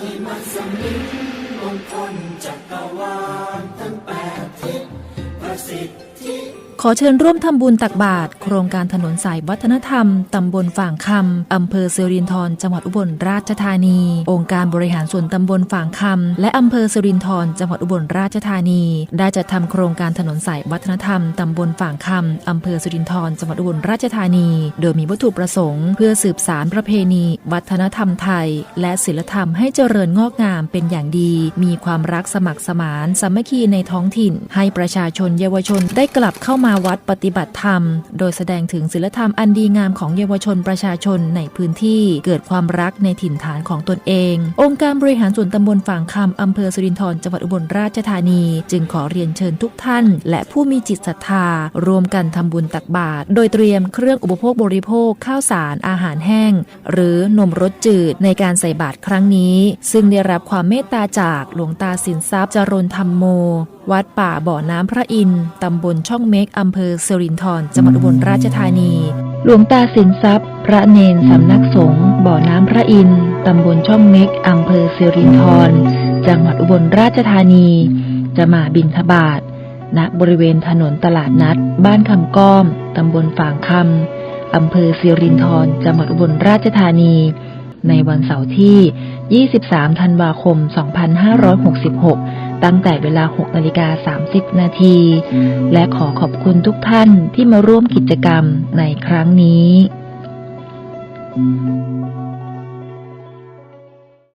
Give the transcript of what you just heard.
ที่มันสมิงมงคลจักรวาลทั้งแปดทิศประสิทธิ ขอเชิญร่วมทำบุญตักบาตรโครงการถนนสายวัฒนธรรม ตำบลฝางคำอำเภอเซรินทรจังหวัดอุบลราชธานี องค์การบริหารส่วนตำบลฝางคำและอำเภอเซรินทรจังหวัดอุบลราชธานี ได้จัดทำโครงการถนนสายวัฒนธรรม ตำบลฝางคำอำเภอเซรินทรจังหวัดอุบลราชธานี โดยมีวัตถุประสงค์ เพื่อสืบสารประเพณี วัฒนธรรมไทย และศิลธรรมให้เจริญงอกงามเป็นอย่างดี มีความรักสมัครสมานสามัคคีในท้องถิ่น ให้ประชาชนเยาวชนได้กลับเข้ามาาวัดปฏิบัติธรรม โดยแสดงถึงศิลธรรมอันดีงามของเยาวชนประชาชนในพื้นที่เกิดความรักในถิ่นฐานของตนเอง องค์การบริหารส่วนตำบลฝางคำอำเภอสุรินทร์จังหวัดอุบลราชธานี จึงขอเรียนเชิญทุกท่าน และผู้มีจิตศรัทธา รวมกันทำบุญตักบาตรโดยเตรียมเครื่องอุปโภคบริโภคข้าวสารอาหารแห้ง หรือนมรสจืดในการใส่บาตรครั้งนี้ ซึ่งได้รับความเมตตาจากหลวงตาสินทรัพย์จรนธรรมโม วัดป่าบ่อน้ำพระอินทร์ตำบลช่องเม็กอำเภอเซรินทรจังหวัดอุบลราชธานี หลวงตาสินทรัพย์ พระเนนสำนักสงฆ์บ่อน้ำพระอินทร์ตำบลช่องเม็กอำเภอเซรินทรจังหวัดอุบลราชธานี จะมาบินทบาทณบริเวณถนนตลาดนัด บ้านคำก้อมตำบลฝางคำอำเภอเซรินทรจังหวัดอุบลราชธานี ในวันเสาร์ที่ 23 ธันวาคม 2566 ตั้งแต่เวลา 6 นาฬิกา 30 นาที และขอขอบคุณทุกท่านที่มาร่วมกิจกรรมในครั้งนี้